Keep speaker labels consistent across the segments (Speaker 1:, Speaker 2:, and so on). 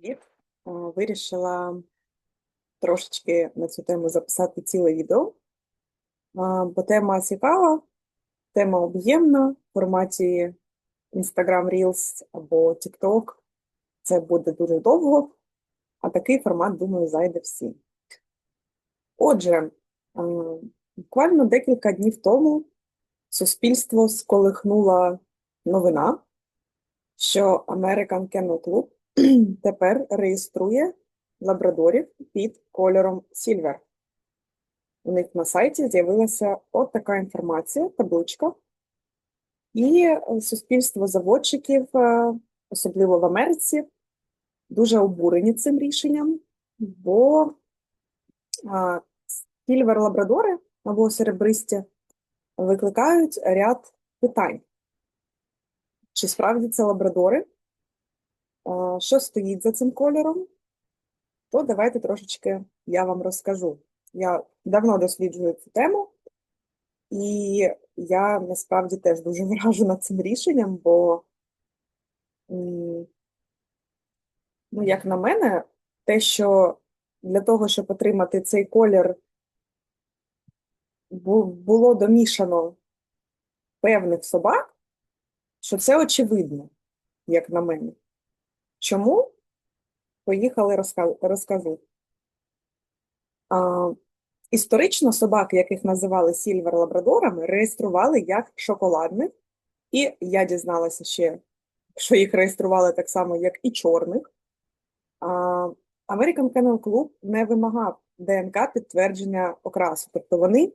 Speaker 1: Привіт. Вирішила трошечки на цю тему записати ціле відео, бо тема цікава, тема об'ємна в форматі Instagram Reels або TikTok. Це буде дуже довго, а такий формат, думаю, зайде всім. Отже, буквально декілька днів тому суспільство сколихнула новина, що American Kennel Club тепер реєструє лабрадорів під кольором Silver. У них на сайті з'явилася от така інформація, табличка. І е, суспільство заводчиків, е, особливо в Америці, дуже обурені цим рішенням, бо сільвер лабрадори або серебристі викликають ряд питань. Чи справді це лабрадори? Що стоїть за цим кольором? То давайте трошечки я вам розкажу. Я давно досліджую цю тему, і я насправді теж дуже вражена цим рішенням, бо, ну, як на мене, те, що для того, щоб отримати цей колір, було домішано певних собак, що це очевидно, як на мене. Чому? Поїхали розкажу. А, Історично собаки, яких називали сільвер лабрадорами, реєстрували як шоколадних, і я дізналася ще, що їх реєстрували так само, як і чорних. А, American Kennel Club не вимагав ДНК підтвердження окрасу. Тобто вони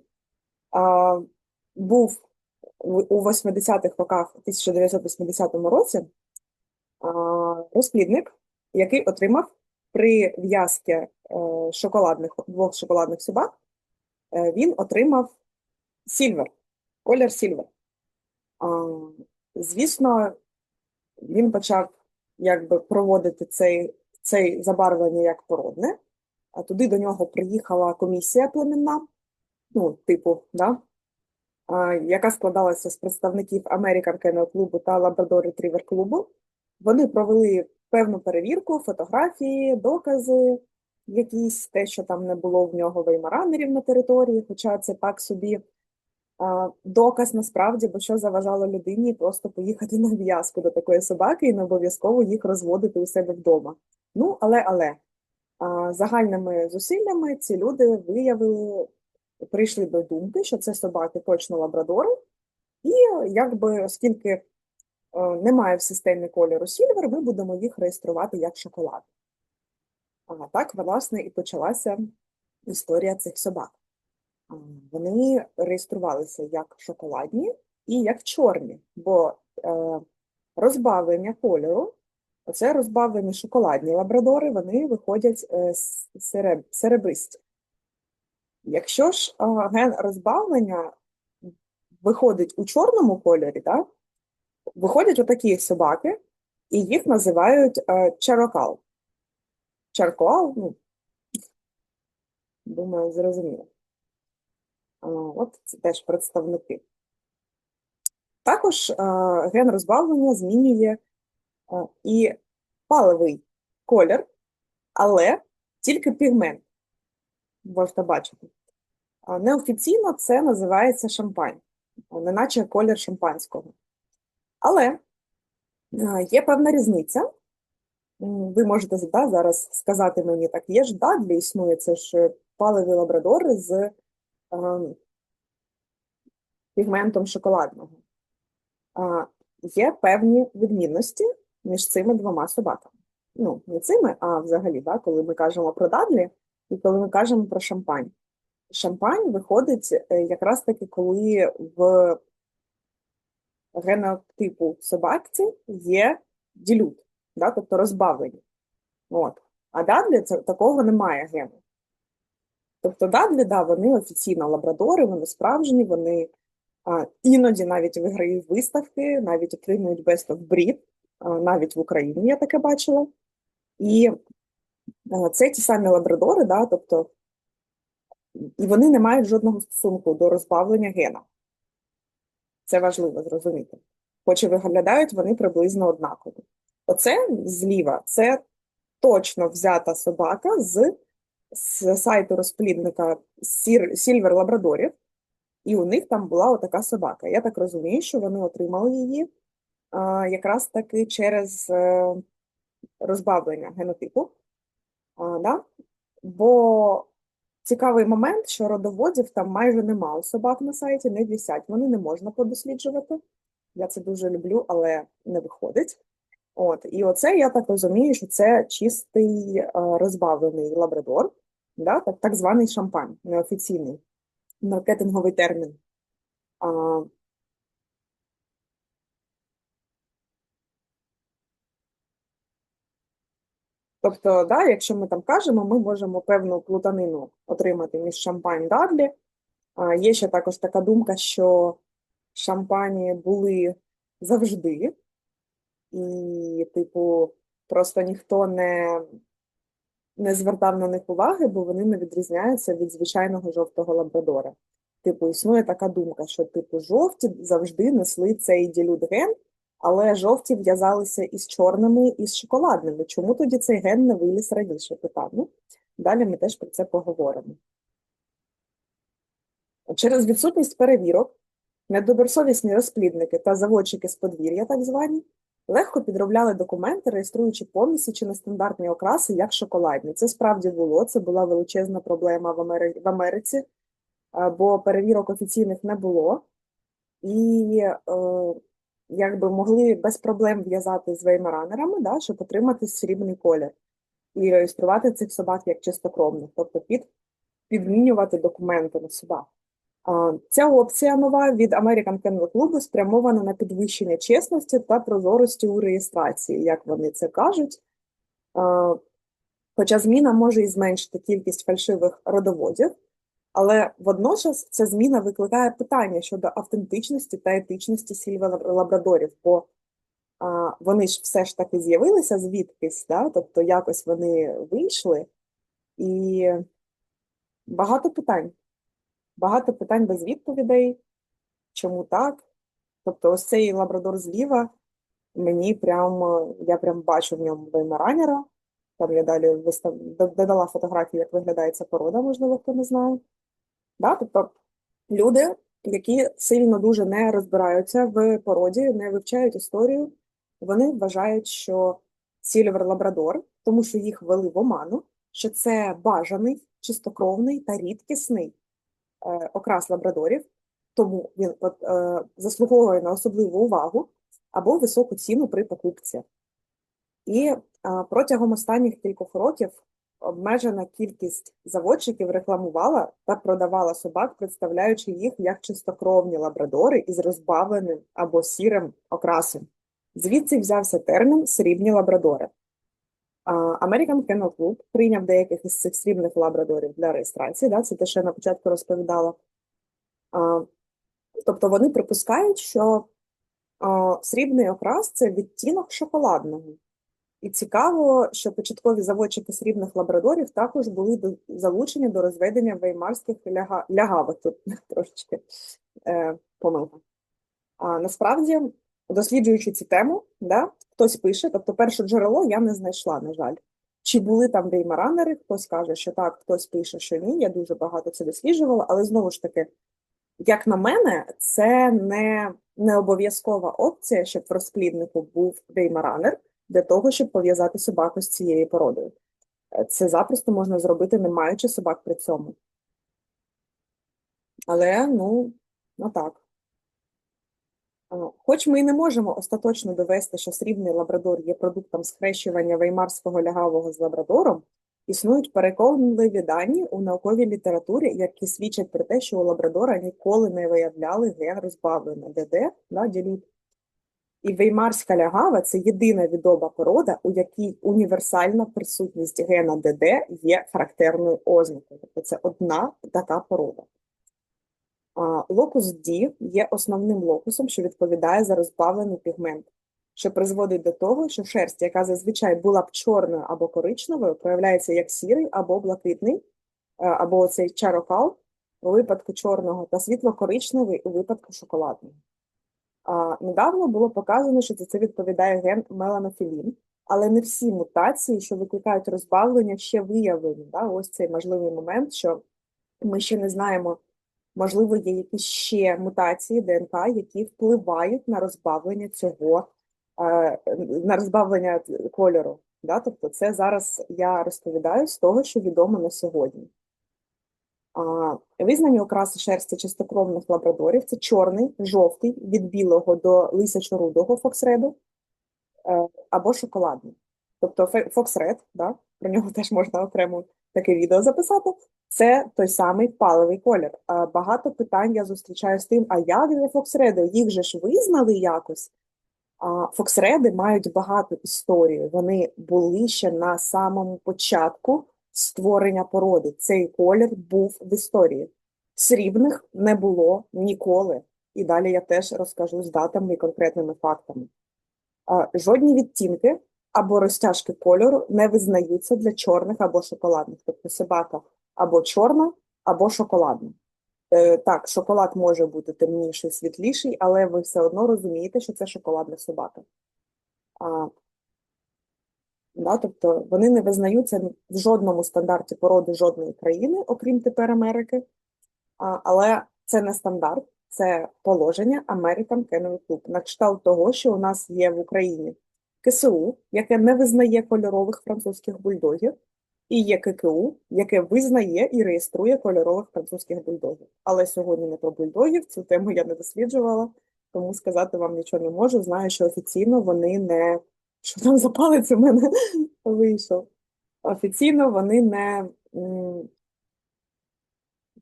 Speaker 1: а, був у 80-х роках 1980 році розплідник, який отримав при в'язці е, шоколадних двох шоколадних собак, е, він отримав сільвер, колір сільвер. Звісно, він почав якби проводити цей, цей забарвлення як породне, а туди до нього приїхала комісія племінна, ну, типу, да, яка складалася з представників American Kennel клубу та Labrador Retriever клубу. Вони провели певну перевірку, фотографії, докази, якісь те, що там не було в нього веймаранерів на території, хоча це так собі а, доказ насправді, бо що заважало людині просто поїхати на в'язку до такої собаки і не обов'язково їх розводити у себе вдома. Ну, але але а, загальними зусиллями ці люди виявили, прийшли до думки, що це собаки точно лабрадори, і якби оскільки. Е, немає в системі кольору Silver, ми будемо їх реєструвати як шоколад. А так, власне, і почалася історія цих собак. Вони реєструвалися як шоколадні і як чорні, бо е, розбавлення кольору, оце розбавлені шоколадні лабрадори, вони виходять е, серебристі. Якщо ж ген розбавлення виходить у чорному кольорі, так, Виходять отакі собаки, і їх називають е, чарокал. Чаркоал, ну, думаю, зрозуміло. От це теж представники. Також е, ген розбавлення змінює е, і паливий колір, але тільки пігмент. Можете бачити. Неофіційно це називається шампань, неначе колір шампанського. Але є певна різниця. Ви можете да, зараз сказати мені, так, є ж дадлі, існує це ж паливі лабрадори з е, пігментом шоколадного. Е, є певні відмінності між цими двома собаками. Ну, не цими, а взагалі, да, коли ми кажемо про дадлі і коли ми кажемо про шампань. Шампань виходить е, якраз таки, коли в генотипу собакці є ділют, да, тобто розбавлені. От. А дадлі це такого немає гену. Тобто дадлі, да, вони офіційно лабрадори, вони справжні, вони а, іноді навіть виграють виставки, навіть отримують Best of Breed, а, навіть в Україні я таке бачила. І а, це ті самі лабрадори, да, тобто, і вони не мають жодного стосунку до розбавлення гена. Це важливо зрозуміти. Хоч і виглядають вони приблизно однаково. Оце зліва це точно взята собака з, з сайту розплідника Сільвер Лабрадорів, і у них там була отака собака. Я так розумію, що вони отримали її а, якраз таки через е, розбавлення генотипу. А, да? Бо цікавий момент, що родоводів там майже нема у собак на сайті, не вісять, вони не можна подосліджувати. Я це дуже люблю, але не виходить. От, І оце я так розумію, що це чистий е, розбавлений лабрадор, да? так так званий шампань, неофіційний маркетинговий термін. А, Тобто, да, якщо ми там кажемо, ми можемо певну плутанину отримати між шампань Дадлі. А, Є ще також така думка, що шампані були завжди, і, типу, просто ніхто не не звертав на них уваги, бо вони не відрізняються від звичайного жовтого лабрадора. Типу, існує така думка, що типу жовті завжди несли цей ділют-ген, але жовті в'язалися із чорними і з шоколадними. Чому тоді цей ген не виліз раніше? Питання. Далі ми теж про це поговоримо. Через відсутність перевірок, недобросовісні розплідники та заводчики з подвір'я, так звані, легко підробляли документи, реєструючи помісі чи нестандартні окраси як шоколадні. Це справді було, це була величезна проблема в Америці, бо перевірок офіційних не було. І е, якби могли без проблем в'язати з веймаранерами, да, щоб отримати срібний колір і реєструвати цих собак як чистокровних, тобто під, підмінювати документи на собак. Ця опція нова від American Kennel Club спрямована на підвищення чесності та прозорості у реєстрації, як вони це кажуть. Хоча зміна може і зменшити кількість фальшивих родоводів, але водночас ця зміна викликає питання щодо автентичності та етичності сільвелабрадорів, бо а, вони ж все ж таки з'явилися звідкись, да? тобто якось вони вийшли, і багато питань. Багато питань без відповідей. Чому так? Тобто, ось цей лабрадор зліва, мені прям, я прям бачу в ньому веймаранера. Там я далі вистав... додала фотографію, як виглядає ця порода, можливо, хто не знає. Да? Тобто люди, які сильно дуже не розбираються в породі, не вивчають історію, вони вважають, що сільвер лабрадор, тому що їх ввели в оману, що це бажаний, чистокровний та рідкісний е, окрас лабрадорів, тому він е, заслуговує на особливу увагу або високу ціну при покупці. І е, протягом останніх кількох років обмежена кількість заводчиків рекламувала та продавала собак, представляючи їх як чистокровні лабрадори із розбавленим або сірим окрасом. Звідси взявся термін срібні лабрадори. American Kennel Club прийняв деяких із цих срібних лабрадорів для реєстрації, да, це те, що я на початку розповідала. Тобто вони припускають, що срібний окрас це відтінок шоколадного. І цікаво, що початкові заводчики срібних лабрадорів також були до, залучені до розведення веймарських ляга, лягавих тут трошечки е, помилка. А насправді, досліджуючи цю тему, да, хтось пише, тобто перше джерело я не знайшла, на жаль. Чи були там веймаранери, хтось каже, що так, хтось пише, що ні. Я дуже багато це досліджувала, але знову ж таки, як на мене, це не, не обов'язкова опція, щоб в розпліднику був веймаранер для того, щоб пов'язати собаку з цією породою. Е, це запросто можна зробити, не маючи собак при цьому. Але, ну, ну так. Хоч ми і не можемо остаточно довести, що срібний лабрадор є продуктом схрещування веймарського лягавого з лабрадором, існують переконливі дані у науковій літературі, які свідчать про те, що у лабрадора ніколи не виявляли ген розбавлення ДД на ділют. І веймарська лягава це єдина відома порода, у якій універсальна присутність гена ДД є характерною ознакою. Тобто це одна така порода. Локус D є основним локусом, що відповідає за розбавлений пігмент, що призводить до того, що шерсть, яка зазвичай була б чорною або коричневою, проявляється як сірий або блакитний, або цей чарокал у випадку чорного та світло-коричневий у випадку шоколадного. Недавно було показано, що за це відповідає ген меланофілін, але не всі мутації, що викликають розбавлення, ще виявлені. Да? Ось цей можливий момент, що ми ще не знаємо, можливо, є якісь ще мутації ДНК, які впливають на розбавлення цього, е, на розбавлення кольору. Да? Тобто, це зараз я розповідаю з того, що відомо на сьогодні. Визнані окраси шерсті чистокровних лабрадорів це чорний, жовтий, від білого до лисячо-рудого фоксреду е, або шоколадний. Тобто фоксред, да, про нього теж можна окремо таке відео записати, це той самий палевий колір. Багато питань я зустрічаю з тим, а як же фоксреди? Їх же ж визнали якось. Фоксреди мають багату історію. Вони були ще на самому початку створення породи. Цей колір був в історії. Срібних не було ніколи. І далі я теж розкажу з датами і конкретними фактами. Жодні відтінки або розтяжки кольору не визнаються для чорних або шоколадних. Тобто собака або чорна, або шоколадна. Е, Так, шоколад може бути темніший, світліший, але ви все одно розумієте, що це шоколадна собака. Да, тобто вони не визнаються в жодному стандарті породи жодної країни, окрім тепер Америки. А, але це не стандарт, це положення American Kennel Club. На кшталт того, що у нас є в Україні КСУ, яке не визнає кольорових французьких бульдогів, і є ККУ, яке визнає і реєструє кольорових французьких бульдогів. Але сьогодні не про бульдогів, цю тему я не досліджувала, тому сказати вам нічого не можу. Знаю, що офіційно вони не. Що там за палець у мене вийшов? Офіційно вони не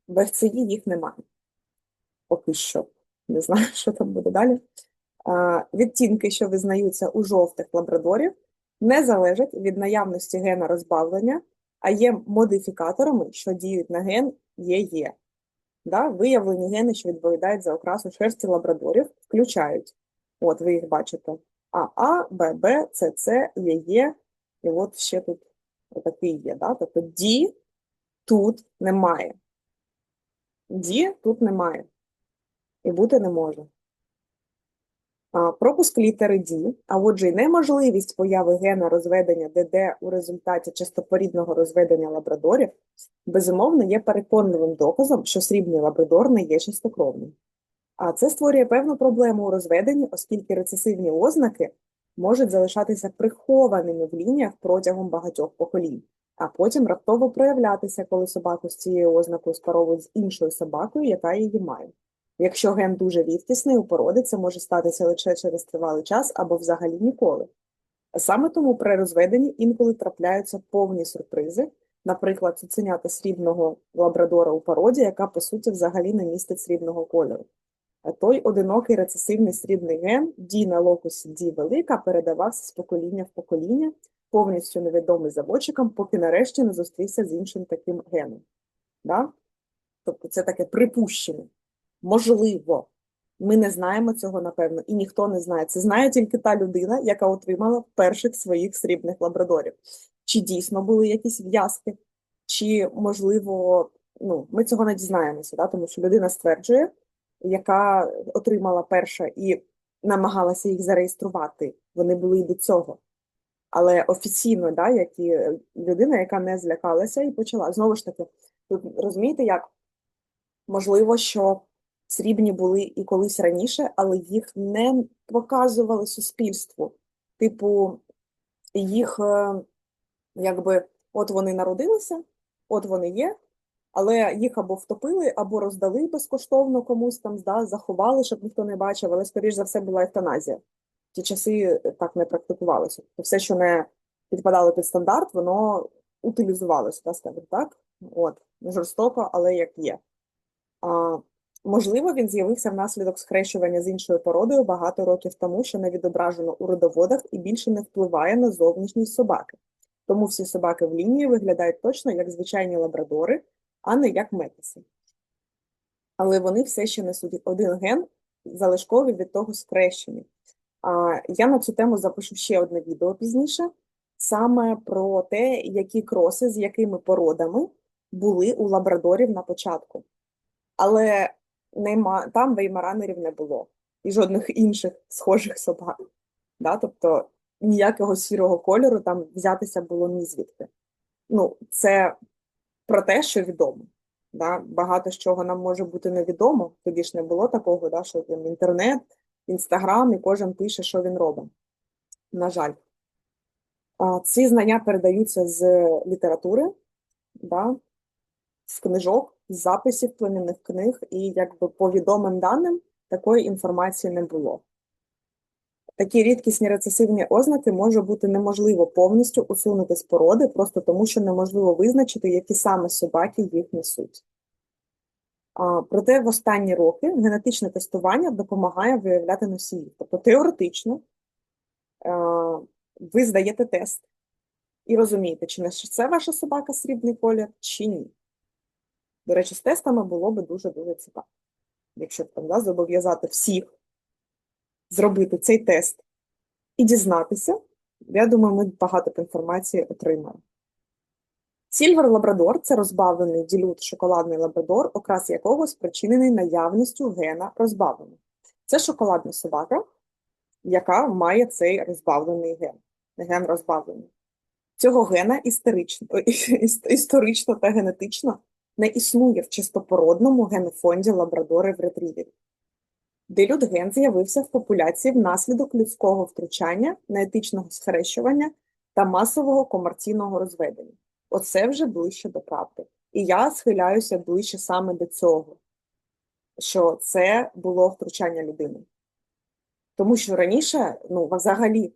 Speaker 1: в ФЦІ їх немає. Поки що. Не знаю, що там буде далі. А, Відтінки, що визнаються у жовтих лабрадорів, не залежать від наявності гена розбавлення, а є модифікаторами, що діють на ген ЄЄ. Да? Виявлені гени, що відповідають за окрасу шерсті лабрадорів, включають. От ви їх бачите: АА, ББ, ЦЦ, ЄЄ, і от ще тут такий є. Да? Тобто D тут немає. D тут немає. І бути не може. Пропуск літери D, а отже й неможливість появи гена розведення ДД у результаті чистопорідного розведення лабрадорів, безумовно, є переконливим доказом, що срібний лабрадор не є чистокровним. А це створює певну проблему у розведенні, оскільки рецесивні ознаки можуть залишатися прихованими в лініях протягом багатьох поколінь, а потім раптово проявлятися, коли собаку з цією ознакою спаровують з іншою собакою, яка її має. Якщо ген дуже рідкісний у породи, це може статися лише через тривалий час або взагалі ніколи. Саме тому при розведенні інколи трапляються повні сюрпризи, наприклад, цуценята срібного лабрадора у породі, яка по суті взагалі не містить срібного кольору. Той одинокий рецесивний срібний ген D на локусі D велика передавався з покоління в покоління, повністю невідомий заводчикам, поки нарешті не зустрівся з іншим таким геном. Да? Тобто це таке припущення. Можливо, ми не знаємо цього напевно, і ніхто не знає. Це знає тільки та людина, яка отримала перших своїх срібних лабрадорів. Чи дійсно були якісь в'язки, чи, можливо, ну, ми цього не дізнаємося, да? тому що людина стверджує, яка отримала перша і намагалася їх зареєструвати. Вони були і до цього. Але офіційно, да, як і людина, яка не злякалася і почала. Знову ж таки, тут розумієте, як можливо, що срібні були і колись раніше, але їх не показували суспільству. Типу, їх е, якби от вони народилися, от вони є, але їх або втопили, або роздали безкоштовно комусь там, да, заховали, щоб ніхто не бачив, але, скоріш за все, була евтаназія. Ті часи так не практикувалося. Тобто все, що не підпадало під стандарт, воно утилізувалося, да, скажімо так. От, жорстоко, але як є. А, Можливо, він з'явився внаслідок схрещування з іншою породою багато років тому, що не відображено у родоводах і більше не впливає на зовнішність собаки. Тому всі собаки в лінії виглядають точно як звичайні лабрадори, а не як метиси. Але вони все ще несуть один ген, залишковий від того схрещення. А, Я на цю тему запишу ще одне відео пізніше, саме про те, які кроси, з якими породами були у лабрадорів на початку. Але нема, там веймаранерів не було і жодних інших схожих собак. Да? Тобто ніякого сірого кольору там взятися було ні звідки. Ну, це про те, що відомо. Да? Багато з чого нам може бути невідомо. Тоді ж не було такого, да, що там інтернет, інстаграм, і кожен пише, що він робить. На жаль. Ці знання передаються з літератури, да, з книжок, з записів племінних книг, і якби по відомим даним такої інформації не було. Такі рідкісні рецесивні ознаки може бути неможливо повністю усунути з породи, просто тому що неможливо визначити, які саме собаки їх несуть. А, Проте в останні роки генетичне тестування допомагає виявляти носіїв. Тобто теоретично а, ви здаєте тест і розумієте, чи це ваша собака срібний колір, чи ні. До речі, з тестами було би дуже-дуже цікаво. Якщо б там да, зобов'язати всіх зробити цей тест і дізнатися, я думаю, ми багато інформації отримаємо. Сільвер лабрадор це розбавлений ділют шоколадний лабрадор, окрас якого спричинений наявністю гена розбавлення. Це шоколадна собака, яка має цей розбавлений ген. Ген розбавлення. Цього гена історично, історично та генетично не існує в чистопородному генофонді лабрадорів ретріверів. Делюдген з'явився в популяції внаслідок людського втручання, неетичного схрещування та масового комерційного розведення. Оце вже ближче до правди. І я схиляюся ближче саме до цього, що це було втручання людини. Тому що раніше, ну, взагалі,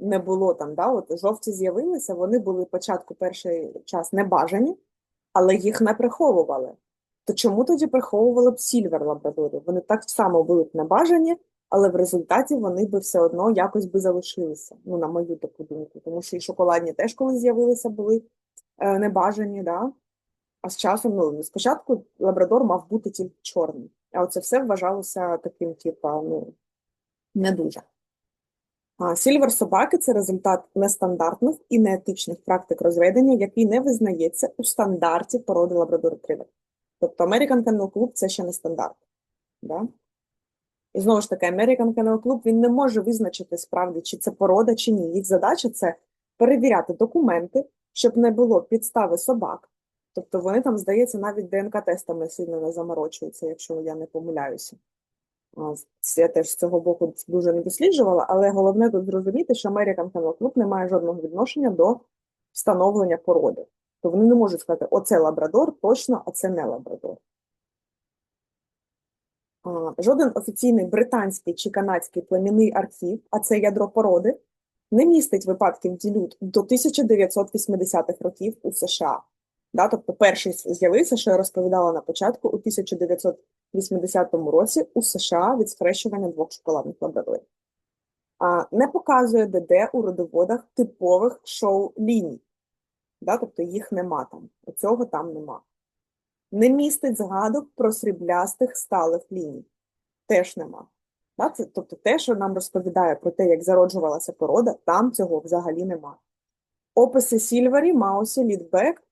Speaker 1: не було там, да, от жовті з'явилися, вони були спочатку перший час небажані, але їх не приховували. То чому тоді приховували б сільвер лабрадорів? Вони так само були б небажані, але в результаті вони би все одно якось би залишилися, ну, на мою таку думку. Тому що і шоколадні теж, коли з'явилися, були е, небажані, да? а з часом, ну, спочатку лабрадор мав бути тільки чорний. А оце все вважалося таким, типа, ну, не дуже. А Сільвер собаки це результат нестандартних і неетичних практик розведення, який не визнається у стандарті породи лабрадор ретривер. Тобто American Kennel Club – це ще не стандарт. Да? І знову ж таки, American Kennel Club він не може визначити справді, чи це порода, чи ні. Їх задача це перевіряти документи, щоб не було підстави собак. Тобто вони там, здається, навіть ДНК-тестами сильно не заморочуються, якщо я не помиляюся. Я теж з цього боку дуже не досліджувала, але головне тут зрозуміти, що American Kennel Club не має жодного відношення до встановлення породи то вони не можуть сказати, оце лабрадор точно, а це не лабрадор. Жоден офіційний британський чи канадський племінний архів, а це ядро породи, не містить випадків ділют до 1980-х років у США. Да, Тобто перший з'явився, що я розповідала на початку, у 1980 році у США від схрещування двох шоколадних лабрадорів. Не показує ДД у родоводах типових шоу-ліній да, тобто їх нема там, оцього там нема. Не містить згадок про сріблястих сталих ліній. Теж нема. Да, це, Тобто те, що нам розповідає про те, як зароджувалася порода, там цього взагалі нема. Описи Сільвері, Маусі, Лідбек,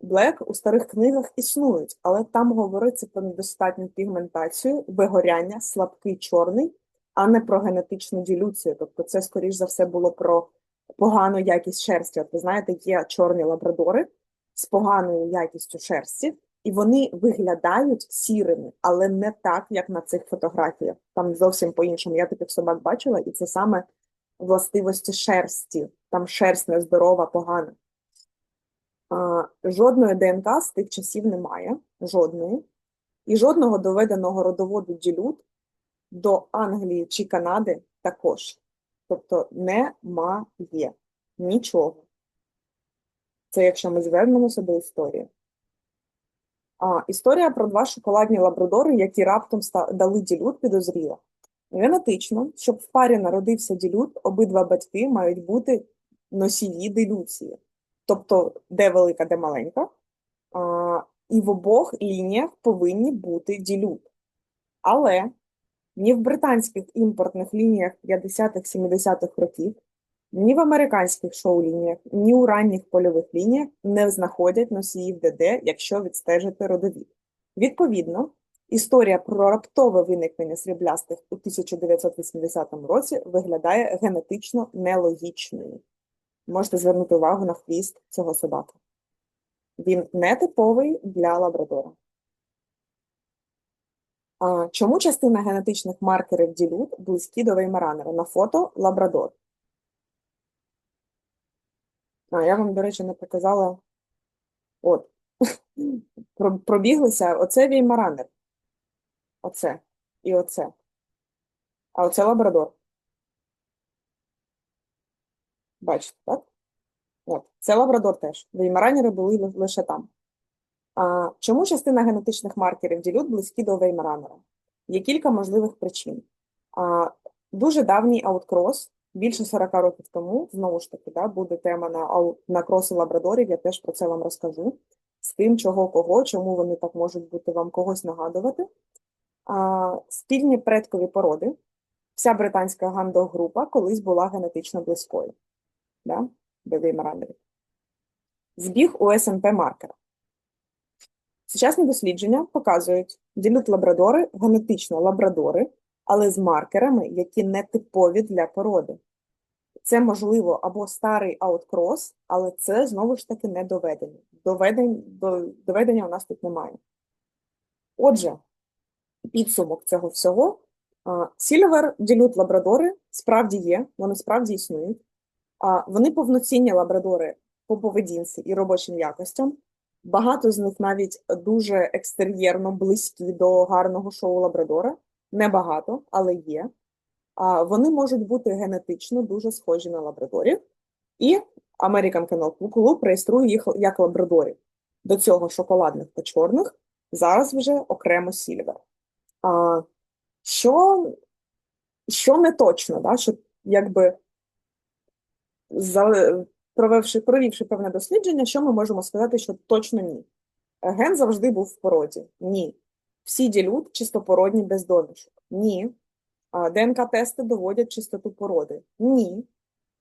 Speaker 1: Блек у старих книгах існують, але там говориться про недостатню пігментацію, вигоряння, слабкий чорний, а не про генетичну ділюцію. Тобто, це, скоріш за все, було про погану якість шерсті. От ви знаєте, є чорні лабрадори з поганою якістю шерсті, і вони виглядають сірими, але не так, як на цих фотографіях. Там зовсім по-іншому. Я таких собак бачила, і це саме властивості шерсті. Там шерсть нездорова, погана. Жодної ДНК з тих часів немає, жодної. І жодного доведеного родоводу ділют до Англії чи Канади також. Тобто немає нічого. Це якщо ми звернемося до історії. А, Історія про два шоколадні лабрадори, які раптом дали ділют, підозріла. Генетично, щоб в парі народився ділют, обидва батьки мають бути носії дилюції. Тобто, де велика, де маленька. А, І в обох лініях повинні бути ділют. Але ні в британських імпортних лініях 50-х-70-х років, ні в американських шоу-лініях, ні у ранніх польових лініях не знаходять носіїв ДД, якщо відстежити родовід. Відповідно, Історія про раптове виникнення сріблястих у 1980 році виглядає генетично нелогічною. Можете звернути увагу на хвіст цього собаки. Він нетиповий для лабрадора. Чому частина генетичних маркерів ділют близькі до веймаранера? На фото лабрадор. А, я вам, до речі, не показала. От. Пробіглися. Оце веймаранер. Оце. І оце. А оце лабрадор. Бачите, так? От. Це лабрадор теж. Веймаранери були лише там. Чому частина генетичних маркерів ділют близькі до веймаранера? Є кілька можливих причин. Дуже давній ауткрос, більше 40 років тому, знову ж таки, да, буде тема на на кроси лабрадорів, я теж про це вам розкажу. З тим, чого кого, чому вони так можуть бути вам когось нагадувати. Спільні предкові породи. Вся британська гандогрупа колись була генетично близькою да, до веймаранерів. Збіг у СНП маркера. Сучасні дослідження показують, ділють лабрадори генетично лабрадори, але з маркерами, які не типові для породи. Це можливо або старий ауткрос, але це знову ж таки не доведення. Доведень, до, доведення у нас тут немає. Отже, підсумок цього всього. Сільвер ділют лабрадори справді є, вони справді існують. Вони повноцінні лабрадори по поведінці і робочим якостям. Багато з них навіть дуже екстер'єрно близькі до гарного шоу Лабрадора. Небагато, але є. Вони можуть бути генетично дуже схожі на лабрадорів. І American Kennel Club реєструє їх як лабрадорів. До цього шоколадних та чорних, зараз вже окремо сільвер. А, Що що не точно, да? що якби за, провівши, провівши певне дослідження, що ми можемо сказати, що точно ні. Ген завжди був в породі. Ні. Всі ділют чистопородні без домішок. Ні. ДНК-тести доводять чистоту породи. Ні.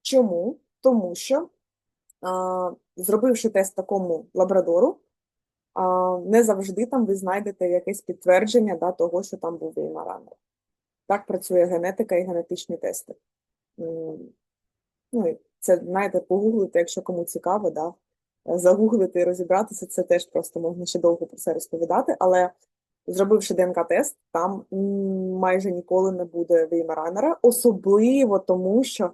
Speaker 1: Чому? Тому що, а, зробивши тест такому лабрадору, а, не завжди там ви знайдете якесь підтвердження да, того, що там був веймаранер. Так працює генетика і генетичні тести. Ну, це, знаєте, погуглити, якщо кому цікаво, да, загуглити і розібратися, це теж просто можна ще довго про це розповідати. Але зробивши ДНК-тест, там майже ніколи не буде веймаранера, особливо тому, що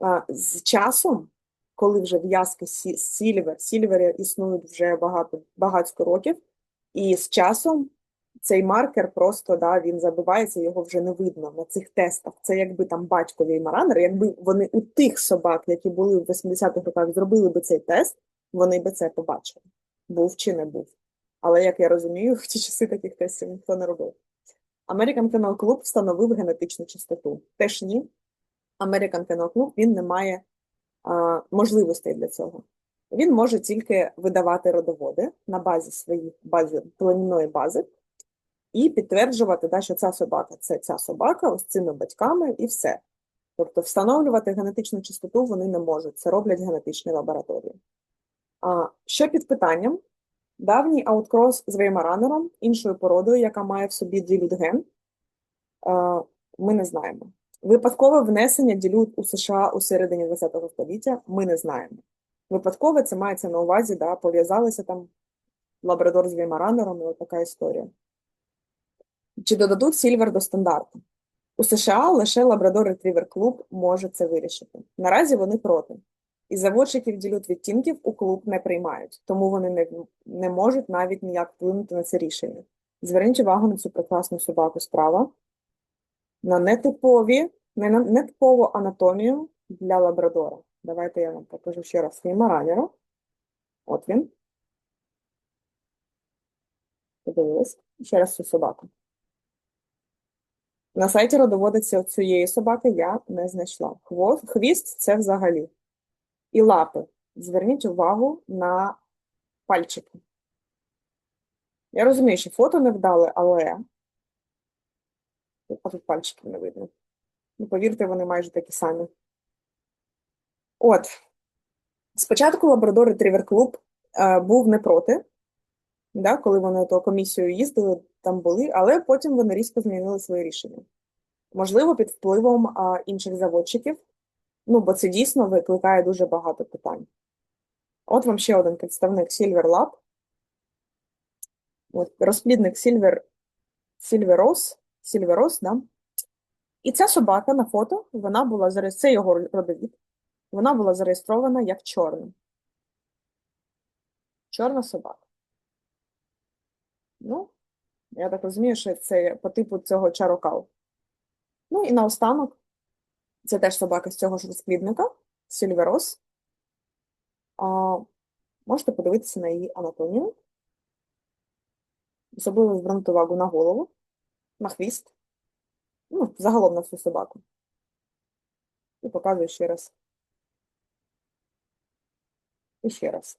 Speaker 1: а, з часом, коли вже в'язки сільвер, сільвери існують вже багато багатько років, і з часом цей маркер просто да, він забивається, його вже не видно на цих тестах. Це якби там батькові маранер, якби вони у тих собак, які були в 80-х роках, зробили би цей тест, вони би це побачили. Був чи не був. Але як я розумію, в ті часи таких тестів ніхто не робив. American Kennel Club встановив генетичну чистоту. Теж ні. American Kennel Club він не має а, можливостей для цього. Він може тільки видавати родоводи на базі своїх бази, племінної бази, і підтверджувати, да, що ця собака це ця собака ось цими батьками і все. Тобто встановлювати генетичну чистоту вони не можуть, це роблять генетичні лабораторії. А, Що під питанням? Давній ауткрос з веймаранером, іншою породою, яка має в собі ділютген, ми не знаємо. Випадкове внесення ділют у США у середині ХХ століття ми не знаємо. Випадкове це мається на увазі, да, пов'язалися там лабрадор з веймаранером і от така історія. Чи додадуть Сільвер до стандарту? У США лише Labrador Retriever Club може це вирішити. Наразі вони проти. І заводчиків ділют відтінків у клуб не приймають, тому вони не не можуть навіть ніяк вплинути на це рішення. Зверніть увагу на цю прекрасну собаку справа, на нетипові, не на нетипову анатомію для лабрадора. Давайте я вам покажу ще раз свій маранера. От він. Подивились. Ще раз цю собаку. На сайті родоводиться цієї собаки я не знайшла. Хвіст це взагалі. І лапи. Зверніть увагу на пальчики. Я розумію, що фото не вдали, але а тут пальчиків не видно. Ну, повірте, вони майже такі самі. От. Спочатку Лабрадор Retriever Club е, був не проти, да, коли вони то комісією їздили, там були, але потім вони різко змінили своє рішення. Можливо, під впливом а, інших заводчиків, ну, бо це дійсно викликає дуже багато питань. От вам ще один представник Silver Lab. От, розплідник Silver, Silveros, Silveros, да? І ця собака на фото, вона була це його родовід, вона була зареєстрована як чорна. Чорна собака. Ну, я так розумію, що це по типу цього чарокал. Ну і наостанок, це теж собака з цього ж розплідника, Сільверос. А, можете подивитися на її анатомію. Особливо звернути увагу на голову, на хвіст, ну, загалом на всю собаку. І показую ще раз. І ще раз.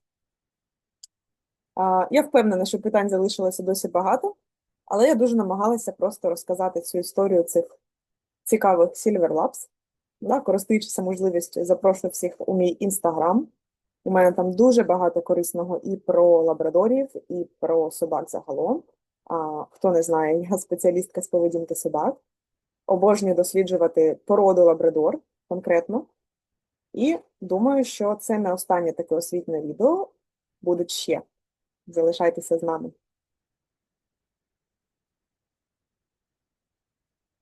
Speaker 1: Я впевнена, що питань залишилося досі багато, але я дуже намагалася просто розказати цю історію цих цікавих Silver Labs. Да, користуючися можливістю, запрошую всіх у мій інстаграм. У мене там дуже багато корисного і про лабрадорів, і про собак загалом. А, хто не знає, я спеціалістка з поведінки собак. Обожнюю досліджувати породу лабрадор конкретно. І думаю, що це не останнє таке освітне відео. Будуть ще. Залишайтеся з нами.